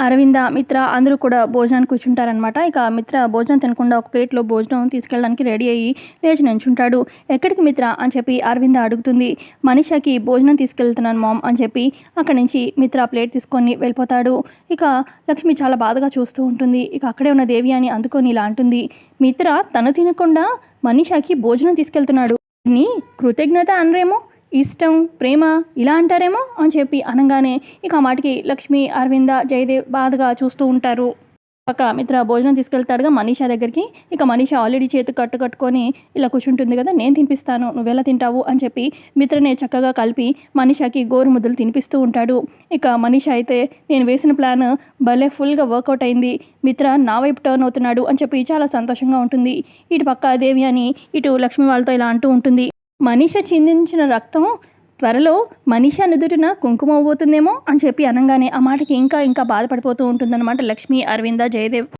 అరవింద మిత్ర అందరూ కూడా భోజనానికి కూర్చుంటారనమాట ఇక మిత్ర భోజనం తినకుండా ఒక ప్లేట్లో భోజనం తీసుకెళ్ళడానికి రెడీ అయ్యి లేచి నించుంటాడు. ఎక్కడికి మిత్ర? అని చెప్పి అరవింద అడుగుతుంది. మనిషాకి భోజనం తీసుకెళ్తున్నాను మామ్ అని చెప్పి అక్కడి నుంచి మిత్ర ప్లేట్ తీసుకొని వెళ్ళిపోతాడు. ఇక లక్ష్మి చాలా బాధగా చూస్తూ ఉంటుంది. ఇక అక్కడే ఉన్న దేవి అని అందుకొని ఇలా అంటుంది. మిత్ర తను తినకుండా మనిషాకి భోజనం తీసుకెళ్తున్నాడు. నీ కృతజ్ఞత అనరేమో? ఇష్టం ప్రేమ ఇలా అంటారేమో అని చెప్పి అనగానే ఇక ఆ మాటికి లక్ష్మి అరవింద జయదేవ్ బాధగా చూస్తూ ఉంటారు. పక్క మిత్ర భోజనం తీసుకెళ్తాడుగా మనీషా దగ్గరికి. ఇక మనీషా ఆల్రెడీ చేతి కట్టు కట్టుకొని ఇలా కూర్చుంటుంది కదా నేను తినిపిస్తాను నువ్వెలా తింటావు అని చెప్పి మిత్రనే చక్కగా కలిపి మనీషాకి గోరు ముద్దలు తినిపిస్తూ ఉంటాడు. ఇక మనీషా అయితే నేను వేసిన ప్లాన్ భలే ఫుల్గా వర్కౌట్ అయింది మిత్ర నా వైపు టర్న్ అవుతున్నాడు అని చెప్పి చాలా సంతోషంగా ఉంటుంది. ఇటు పక్క దేవి అని ఇటు లక్ష్మి వాళ్ళతో ఇలా అంటూ ఉంటుంది. మనిషి చిందించిన రక్తం త్వరలో మనిషి నుదుటిన కుంకుమ అవ్వబోతుందేమో అని చెప్పి అనగానే ఆ మాటకి ఇంకా ఇంకా బాధపడిపోతూ ఉంటుందన్నమాట లక్ష్మి అరవింద జయదేవ్.